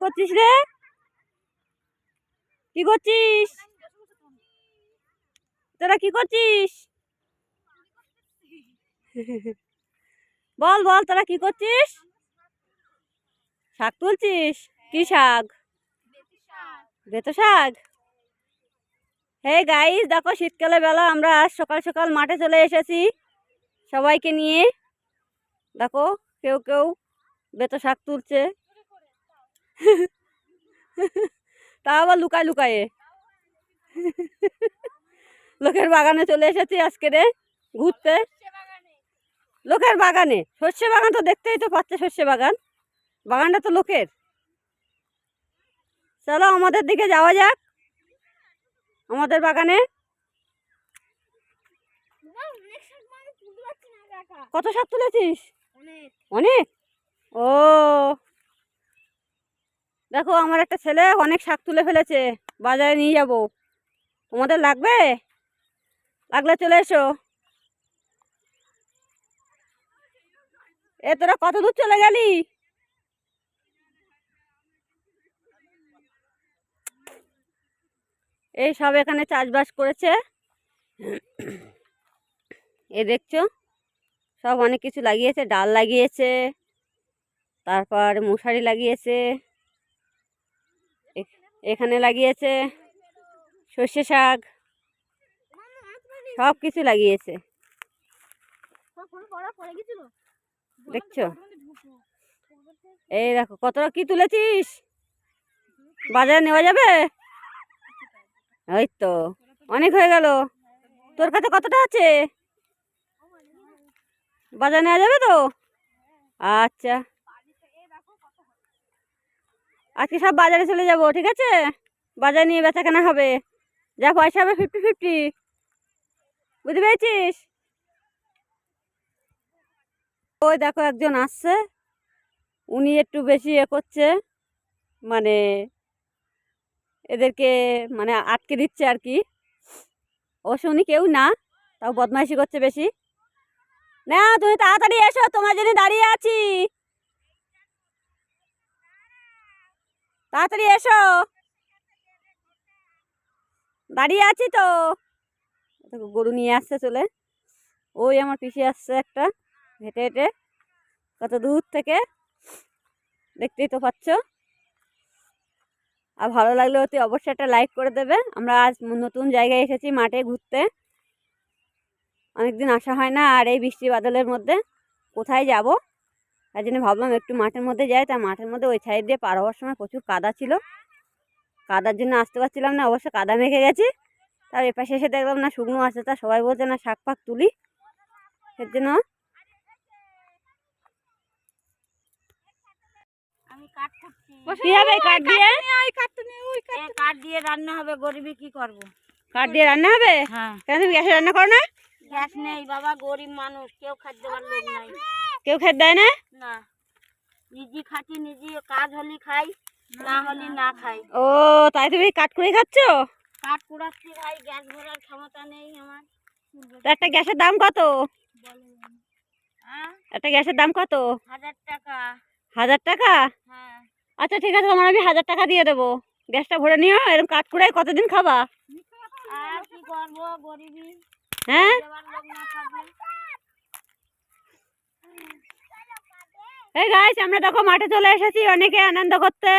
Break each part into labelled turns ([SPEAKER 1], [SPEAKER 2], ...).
[SPEAKER 1] করছিস রে? কি করছিস? তোরা কি করছিস? বল বল তোরা কি করছিস? শাক তুলছিস? কি শাক? বেতো শাক। হে গাইস দেখো শীতকালে বেলা আমরা আজ সকাল সকাল মাঠে চলে এসেছি সবাইকে নিয়ে। দেখো কেউ কেউ বেতো শাক তুলছে। তা আবার লুকায় লুকায়ে। লোকের বাগানে চলে এসেছি আজকে রে ঘুরতে। লোকের বাগানে শস্য বাগান তো দেখতেই তো পাচ্ছে শস্য বাগান। বাগানটা তো লোকের। চলো আমাদের দিকে যাওয়া যাক আমাদের বাগানে। কত শাক তুলেছিস? অনেক? ও দেখো, আমার একটা ছেলে অনেক শাক তুলে ফেলেছে। বাজারে নিয়ে যাব। তোমাদের লাগবে? লাগলে চলে এসো। এ, তোরা কত দূর চলে গেলি? এই সব এখানে চাষবাস করেছে। এ, দেখছ? সব অনেক কিছু লাগিয়েছে, ডাল লাগিয়েছে, তারপর মশারি লাগিয়েছে। এখানে লাগিয়েছে সর্ষে শাক, সব কিছু লাগিয়েছে। দেখছ? এই দেখো কতটা কি তুলেছিস? বাজারে নেওয়া যাবে? ওই তো, অনেক হয়ে গেল। তোর কাছে কতটা আছে? বাজারে নেওয়া যাবে তো? আচ্ছা। আজকে সব বাজারে চলে যাব, ঠিক আছে? বাজার নিয়ে বেচা কেনা হবে। যা পয়সা হবে ফিফটি ফিফটি বুঝতে পেরেছিস? ওই দেখো একজন আসছে। উনি একটু বেশি এ করছে। মানে এদেরকে মানে আটকে দিচ্ছে আর কি। অবশ্য উনি কেউ না, তাও বদমাইশি করছে বেশি। না, তুমি তাড়াতাড়ি এসো, তোমার জন্য দাঁড়িয়ে আছি। তাড়াতাড়ি এসো। দাঁড়িয়ে আছি তো। দেখো, গরু নিয়ে আসছে চলে। ওই আমার পিসি আসছে একটা, হেঁটে হেঁটে। কত দূর থেকে? দেখতেই তো পাচ্ছ। আর ভালো লাগলে অতি অবশ্যই একটা লাইক করে দেবে। আমরা আজ নতুন জায়গায় এসেছি মাঠে ঘুরতে। অনেকদিন আসা হয় না, আর এই বৃষ্টি বাদলের মধ্যে কোথায় যাব? তাই জন্য ভাবলাম একটু মাঠের মধ্যে যাই। তা মাঠের মধ্যে ওই সাইড দিয়ে পার হওয়ার সময় প্রচুর কাদা ছিল। কাদার জন্য আসতে পারছিলাম না অবশ্য কাদা মেখে গেছি। তার এপাশে এসে দেখলাম না শুকনো আছে তা সবাই বলছে না শাক ফাক তুলি। এর জন্য
[SPEAKER 2] কাঠ
[SPEAKER 1] দিয়ে?
[SPEAKER 2] কাঠ দিয়ে রান্না হবে গরিবি কি করব?
[SPEAKER 1] কাঠ দিয়ে রান্না হবে?
[SPEAKER 2] হ্যাঁ।
[SPEAKER 1] কেন তুমি গ্যাসে রান্না করো না?
[SPEAKER 2] গ্যাস নেই বাবা গরিব মানুষ কেউ খাদ্য নাই।
[SPEAKER 1] কেউ খেতে দেয় না?
[SPEAKER 2] না। নিজে খাচ্ছি নিজে কাজ হলে খাই না হলে না খাই।
[SPEAKER 1] ও তাই তুমি কাঠ করে খাচ্ছ?
[SPEAKER 2] কাঠ কুড়াচ্ছি ভাই গ্যাস ভরার ক্ষমতা নেই আমার।
[SPEAKER 1] একটা গ্যাসের দাম কত?
[SPEAKER 2] হ্যাঁ?
[SPEAKER 1] একটা গ্যাসের দাম কত?
[SPEAKER 2] হাজার টাকা।
[SPEAKER 1] হাজার টাকা?
[SPEAKER 2] হ্যাঁ।
[SPEAKER 1] আচ্ছা ঠিক আছে তোমার আমি হাজার টাকা দিয়ে দেবো। গ্যাসটা ভরে নিও এরকম কাঠ করে কতদিন খাবা?
[SPEAKER 2] আর কি করব গরিবি।
[SPEAKER 1] হ্যাঁ
[SPEAKER 2] দেওয়ার লোক না থাকলে
[SPEAKER 1] এই গাইস আমরা দেখো মাঠে চলে এসেছি অনেকে আনন্দ করতে।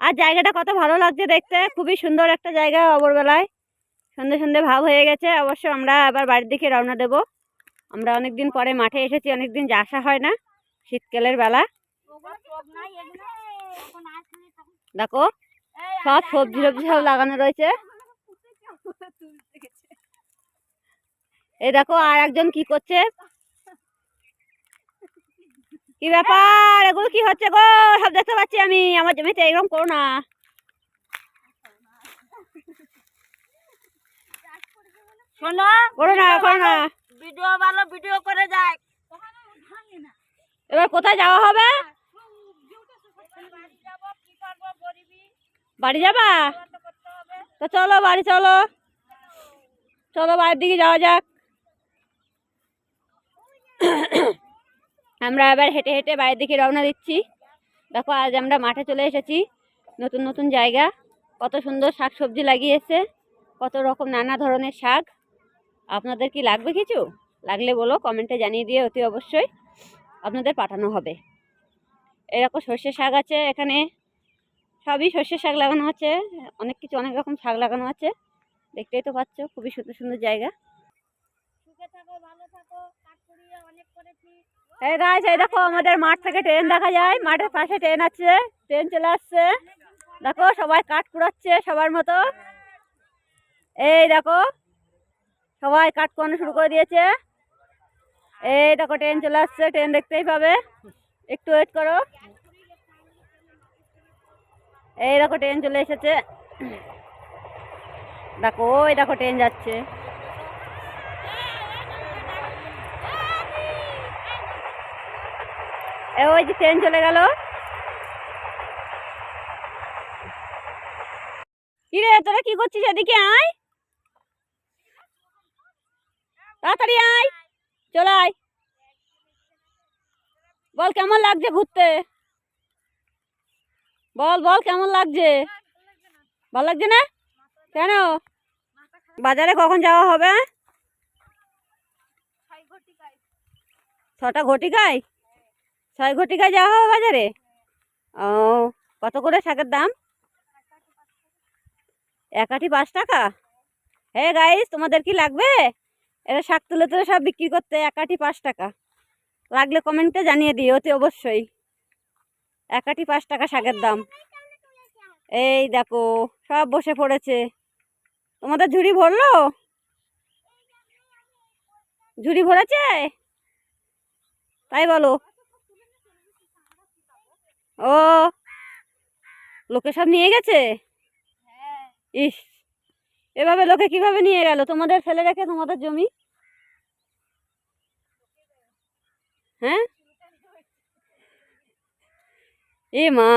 [SPEAKER 1] আর জায়গাটা কত ভালো লাগছে দেখতে। খুবই সুন্দর একটা জায়গা অবরবেলায় সন্ধে সন্ধে ভাব হয়ে গেছে। অবশ্য আমরা আবার বাড়ির দিকে রওনা দেব। আমরা অনেক দিন পরে মাঠে এসেছি অনেক দিন আসা হয় না শীতকালের বেলা। দেখো, সব সবজি সবজি সব লাগানো রয়েছে। এই দেখো, আর একজন কি করছে? কি ব্যাপার? এগুলো কি হচ্ছে গো? সব দেখতে পাচ্ছি আমি। আমার জমিতে এরকম করো না।
[SPEAKER 2] শোনো
[SPEAKER 1] করো না করো না।
[SPEAKER 2] ভিডিও ভালো ভিডিও করে যায়
[SPEAKER 1] এবার কোথায় যাওয়া হবে? বাড়ি যাবা? তো চলো বাড়ি চলো। চলো বাড়ির দিকে যাওয়া যাক। আমরা এবার হেঁটে হেঁটে বাড়ির দিকে রওনা দিচ্ছি। দেখো, আজ আমরা মাঠে চলে এসেছি। নতুন নতুন জায়গা। কত সুন্দর শাক সবজি লাগিয়েছে। কত রকম নানা ধরনের শাক। আপনাদের কি লাগবে কিছু? লাগলে বলো, কমেন্টে জানিয়ে দিয়ে অতি অবশ্যই। আপনাদের পাঠানো হবে। এরকম সর্ষে শাক আছে এখানে। সবই সর্ষে শাক লাগানো আছে। অনেক কিছু, অনেক রকম শাক লাগানো আছে। দেখতেই তো পাচ্ছ, খুবই সুন্দর সুন্দর জায়গা
[SPEAKER 2] সুখে থাকো ভালো থাকো কাজ করিয়ে অনেক করেছি
[SPEAKER 1] এই গাছ এই দেখো আমাদের মাঠ থেকে ট্রেন দেখা যায়। মাঠের পাশে ট্রেন আছে ট্রেন চলে আসছে। দেখো, সবাই কাঠ কুড়াচ্ছে সবার মতো। এই দেখো, সবাই কাঠ কুড়ানো শুরু করে দিয়েছে। এই দেখো ট্রেন চলে আসছে ট্রেন দেখতেই পাবে। একটু ওয়েট করো। এই দেখো ট্রেন চলে এসেছে। দেখো, ওই দেখো ট্রেন যাচ্ছে। ওই যে ট্রেন চলে গেল। কিরে তোরা কি করছিস এদিকে আয়। তাড়াতাড়ি আয়। চলে আয়। বল, কেমন লাগছে ঘুরতে? বল বল, কেমন লাগছে? ভালো লাগছে না? কেন? বাজারে কখন যাওয়া হবে? ছটা ঘটিকায় ছয় ঘটিকায় যাওয়া হবে বাজারে? ও, কত করে শাকের দাম? এক আটি পাঁচ টাকা? হে গাইস, তোমাদের কি লাগবে? এরা শাক তুলে তুলে সব বিক্রি করতে এক আটি পাঁচ টাকা। লাগলে কমেন্টে জানিয়ে দিও অতি অবশ্যই। এক আটি পাঁচ টাকা শাকের দাম। এই দেখো, সব বসে পড়েছে। তোমাদের ঝুড়ি ভরলো? ঝুড়ি ভরেছে? তাই বলো। ও লোকে সব নিয়ে গেছে? ইস এভাবে লোকে কীভাবে নিয়ে গেল? তোমাদের ফেলে রেখে তোমাদের জমি? হ্যাঁ? এ মা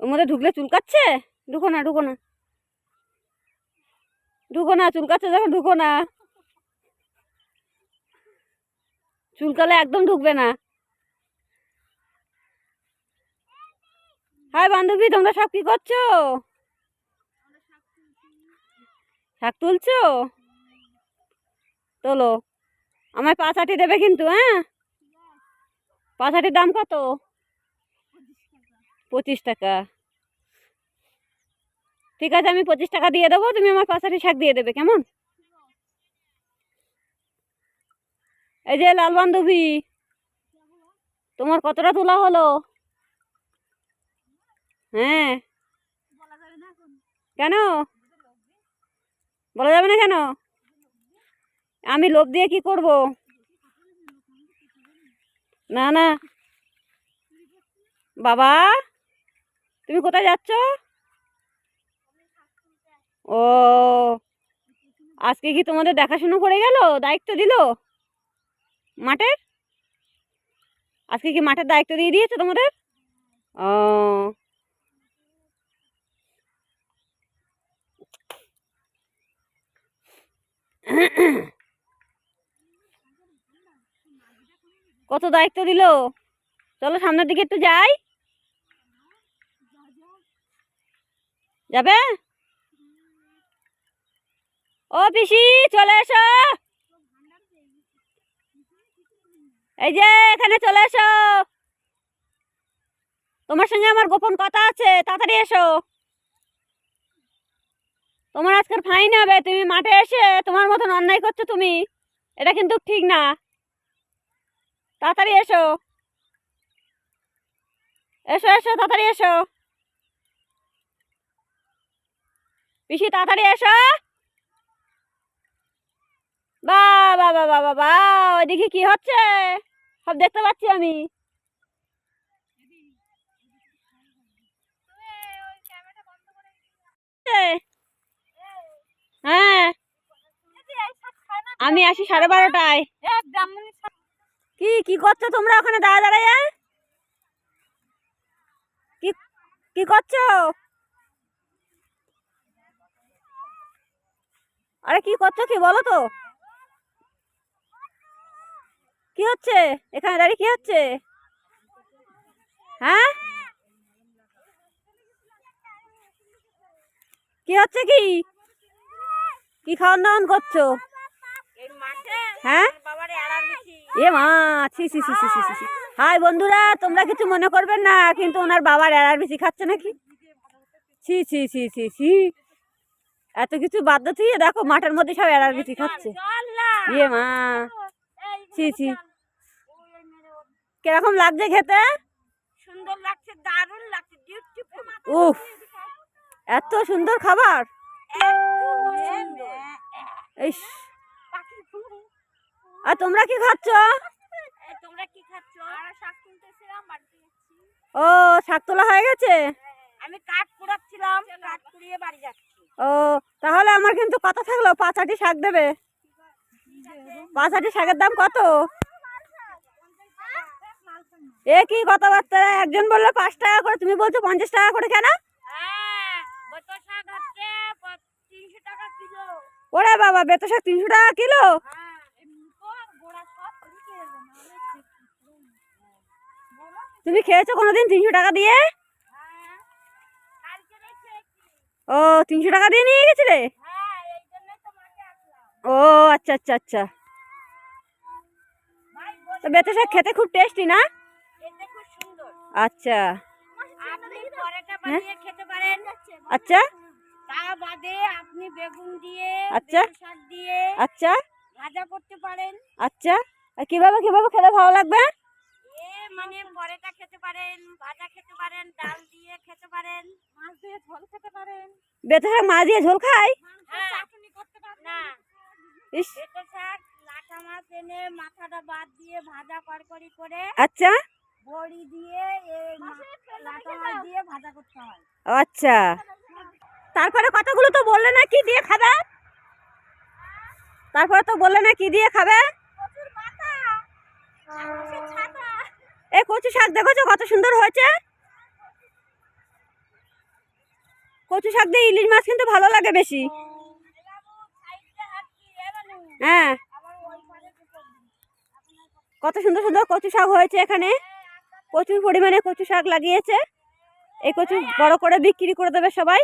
[SPEAKER 1] ওর মধ্যে ঢুকলে চুলকাচ্ছে ঢুকো না ঢুকো না। ঢুকো না চুলকাচ্ছে যখন ঢুকো না। চুলকালে একদম ঢুকবে না। হাই বান্ধবী, তোমরা সব কি করছ? শাক তুলছো? তোলো। আমায় পাঁচ আটি দেবে কিন্তু হ্যাঁ? পাঁচ আটির দাম কত? পঁচিশ টাকা। ঠিক আছে, আমি পঁচিশ টাকা দিয়ে দেবো, তুমি আমার পাঁচ আটি শাক দিয়ে দেবে, কেমন? এই যে লাল বান্ধবী, তোমার কতটা তোলা হলো? হ্যাঁ। কেন? বলা যাবে না কেন? আমি লোভ দিয়ে কি করব? না না। বাবা তুমি কোথায় যাচ্ছ? ও আজকে কি তোমাদের দেখাশুনো করে গেল? দায়িত্ব দিল? মাঠের? আজকে কি মাঠের দায়িত্ব দিয়ে দিয়েছে তোমাদের? ও। কত দায়িত্ব দিল? চলো সামনের দিকে একটু যাই। যাবে? ও পিসি, চলে এসো। এই যে, এখানে চলে এসো। তোমার সঙ্গে আমার গোপন কথা আছে, তাড়াতাড়ি এসো। তোমার আজকের ফাইন হবে, তুমি মাঠে এসে তোমার মতন অন্যায় করছ তুমি। এটা কিন্তু ঠিক না। তাড়াতাড়ি এসো। এসো এসো, তাড়াতাড়ি এসো। পিসি, তাড়াতাড়ি এসো। বা বা বা বা ওইদিকে কি হচ্ছে? সব দেখতে পাচ্ছি আমি। হ্যাঁ। আমি আসি সাড়ে বারোটায়। কি কি করছ তোমরা ওখানে? দাঁড়া দাঁড়ায় কি কি করছ? আরে কি করছ কি, বলো তো। কি হচ্ছে? এখানে দাঁড়িয়ে কি হচ্ছে? হ্যাঁ? কি হচ্ছে কি? কি খাওয়ান দাওয়ান করছ? হ্যাঁ? এ মা ছি ছি ছি ছি ছি ছি, হাই বন্ধুরা তোমরা কিছু মনে করবেন না কিন্তু ওনার বাবার এড়ার বেশি খাচ্ছে নাকি? ছি ছি ছি ছি ছি। এত কিছু বাধ্য থেকে দেখো মাঠের মধ্যে সব এড়ার বেশি খাচ্ছে। ইয়ে মা ছি ছি। কীরকম লাগছে খেতে?
[SPEAKER 2] সুন্দর লাগছে দারুণ লাগছে
[SPEAKER 1] উফ এত সুন্দর খাবার। আর তোমরা কি খাচ্ছ ও শাক তোলা হয়ে গেছে ও তাহলে আমার কিন্তু কথা থাকল পাঁচ আটি শাক দেবে পাঁচ আটি শাকের দাম কত এ কি কথাবার্তা একজন বলল পাঁচ টাকা করে তুমি বলছো পঞ্চাশ টাকা করে কেন ওরে বাবা বেতো শাক তিনশো টাকা কিলো? তুমি খেয়েছো কোনোদিন তিনশো টাকা দিয়ে? ও তিনশো টাকা দিয়ে নিয়ে গেছিলে? ও আচ্ছা আচ্ছা আচ্ছা। তো বেতো শাক খেতে খুব টেস্টি না? আচ্ছা। আচ্ছা।
[SPEAKER 2] তা বাদে আপনি বেগুন দিয়ে
[SPEAKER 1] আচ্ছা।
[SPEAKER 2] শাক দিয়ে
[SPEAKER 1] আচ্ছা।
[SPEAKER 2] ভাজা করতে পারেন।
[SPEAKER 1] আচ্ছা। আর কীভাবে কীভাবে খেলে ভালো লাগবে?
[SPEAKER 2] এ মানে পরেটা খেতে পারেন ভাজা খেতে পারেন ডাল দিয়ে খেতে পারেন মাছ দিয়ে ঝোল খেতে পারেন।
[SPEAKER 1] বেতো মাছ দিয়ে ঝোল খাই।
[SPEAKER 2] হ্যাঁ চাটনি করতে পারেন না।
[SPEAKER 1] ইস।
[SPEAKER 2] পেটো শাক লাটা মাছ এনে মাথাটা বাদ দিয়ে ভাজা কড়কড়ি করে
[SPEAKER 1] আচ্ছা।
[SPEAKER 2] বড়ি দিয়ে এই লাটা মাছ দিয়ে ভাজা করতে হয়।
[SPEAKER 1] আচ্ছা। তারপরে কতগুলো তো বললে না, কি দিয়ে খাবে? তারপরে তো বললে না, কি দিয়ে খাবে? এই কচু শাক দেখেছ কত সুন্দর হয়েছে? কচু শাক দিয়ে ইলিশ মাছ কিন্তু ভালো লাগে বেশি। হ্যাঁ। কত সুন্দর সুন্দর কচু শাক হয়েছে এখানে। প্রচুর পরিমাণে কচু শাক লাগিয়েছে। এই কচু বড় করে বিক্রি করে দেবে সবাই।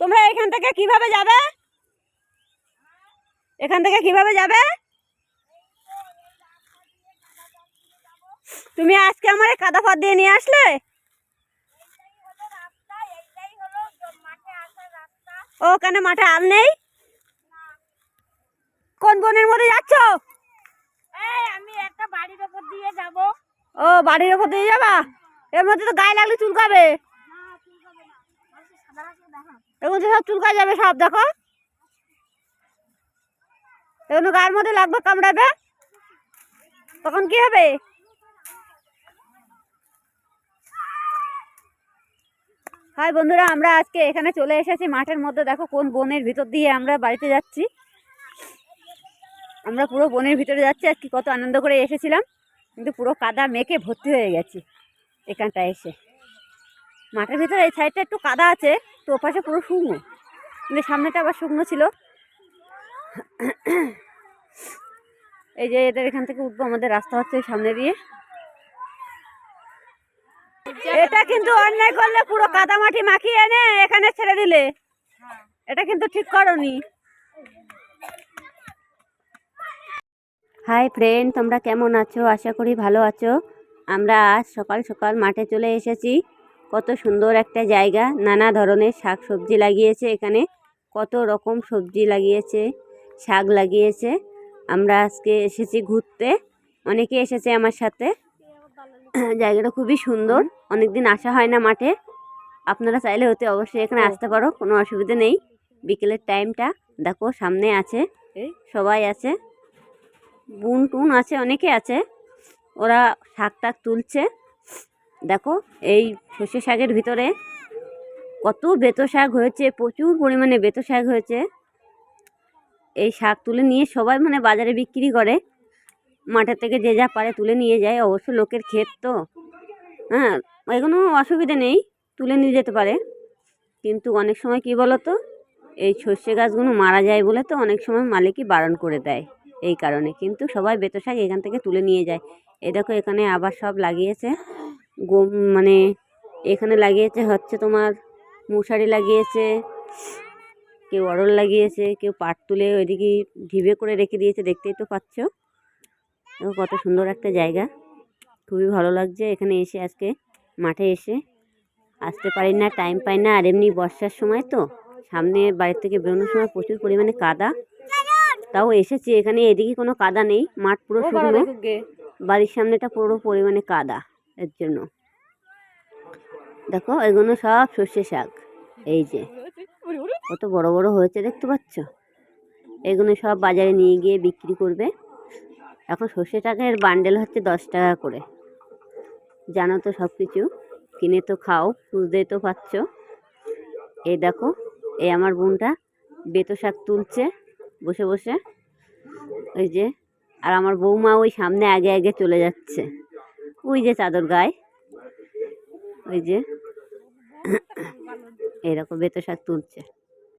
[SPEAKER 1] তোমরা এখান থেকে কীভাবে যাবে? এখান থেকে কীভাবে যাবে? তুমি আজকে আমার এই কাদা ফাঁদ দিয়ে নিয়ে আসলে? ও কেন মাঠে আল নেই? কোন বনের মধ্যে যাচ্ছ?
[SPEAKER 2] আমি একটা বাড়ির ওপর দিয়ে যাব।
[SPEAKER 1] ও বাড়ির ওপর দিয়ে যাবা? এর মধ্যে তো গায়ে লাগলে চুলকাবে। এর মধ্যে সব চুলকা যাবে সব, দেখো। এগুলো গায়ের মধ্যে লাগবে, কামড়াবে। তখন কি হবে? হাই বন্ধুরা, আমরা আজকে এখানে চলে এসেছি মাঠের মধ্যে। দেখো কোন বনের ভিতর দিয়ে আমরা বাড়িতে যাচ্ছি। আমরা পুরো বনের ভিতরে যাচ্ছি, আর কি কত আনন্দ করে এসেছিলাম। কিন্তু পুরো কাদা মেখে ভর্তি হয়ে গেছি এখানটা এসে। মাঠের ভিতরে এই সাইডটা একটু কাদা আছে। তো ওপাশে পুরো শুকনো। কিন্তু সামনেটা আবার শুকনো ছিল। এই যে এদের এখান থেকে উঠবো, আমাদের রাস্তা হচ্ছে ওই সামনে দিয়ে। এটা কিন্তু অন্যায় করলে পুরো কাদা মাটি মাখিয়ে এনে এখানে ছেড়ে দিলে। এটা কিন্তু ঠিক করনি। হাই ফ্রেন্ড, তোমরা কেমন আছো? আশা করি ভালো আছো। আমরা আজ সকাল সকাল মাঠে চলে এসেছি। কত সুন্দর একটা জায়গা। নানা ধরনের শাক সবজি লাগিয়েছে এখানে। কত রকম সবজি লাগিয়েছে শাক লাগিয়েছে। আমরা আজকে এসেছি ঘুরতে। অনেকে এসেছে আমার সাথে। জায়গাটা খুবই সুন্দর। অনেক দিন আসা হয় না মাঠে। আপনারা চাইলে হতে অবশ্যই এখানে আসতে পারো কোনো অসুবিধা নেই। বিকেলের টাইমটা দেখো সামনে আছে। সবাই আছে। বুন টুন আছে অনেকে আছে। ওরা শাক টাক তুলছে। দেখো, এই সর্ষে শাকের ভিতরে কত বেতো শাক হয়েছে, প্রচুর পরিমাণে বেতো শাক হয়েছে। এই শাক তুলে নিয়ে সবাই মানে বাজারে বিক্রি করে। মাঠের থেকে যে যা পারে তুলে নিয়ে যায়, অবশ্য লোকের ক্ষেত তো। হ্যাঁ এগুলো অসুবিধা নেই, তুলে নিয়ে যেতে পারে। কিন্তু অনেক সময় কি বলো তো এই সর্ষে গাছগুলো মারা যায় বলে তো অনেক সময় মালিকই বারণ করে দেয় এই কারণে। কিন্তু সবাই বেতো শাক এখান থেকে তুলে নিয়ে যায়। এই দেখো, এখানে আবার সব লাগিয়েছে।
[SPEAKER 3] মানে এখানে লাগিয়েছে হচ্ছে তোমার মশারি লাগিয়েছে কেউ অরল লাগিয়েছে কেউ পাট তুলে ওইদিকে ঢিবে করে রেখে দিয়েছে দেখতেই তো পাচ্ছ। দেখো কত সুন্দর একটা জায়গা। খুবই ভালো লাগছে এখানে এসে আজকে মাঠে এসে। আসতে পারি না টাইম পাই না আর এমনি বর্ষার সময় তো। সামনে বাড়ির থেকে বেরোনোর সময় প্রচুর পরিমাণে কাদা। তাও এসেছি এখানে এদিকে কোনো কাদা নেই মাঠ পুরো শুকনো। বাড়ির সামনেটা পুরো পরিমাণে কাদা। এর জন্য। দেখো, এগুলো সব সর্ষে শাক। এই যে, কত বড় বড় হয়েছে দেখতে পাচ্ছ? এগুলো সব বাজারে নিয়ে গিয়ে বিক্রি করবে। এখন সর্ষে শাকের বান্ডেল হচ্ছে দশ টাকা করে। জানো তো সব কিছু কিনে তো খাও বুঝতেই তো পাচ্ছ। এই দেখো, এই আমার বোনটা বেতো শাক তুলছে বসে বসে। ওই যে, আর আমার বৌমা ওই সামনে আগে আগে চলে যাচ্ছে। ওই যে চাদর গায়ে। ওই যে। এরকম বেতো শাক তুলছে।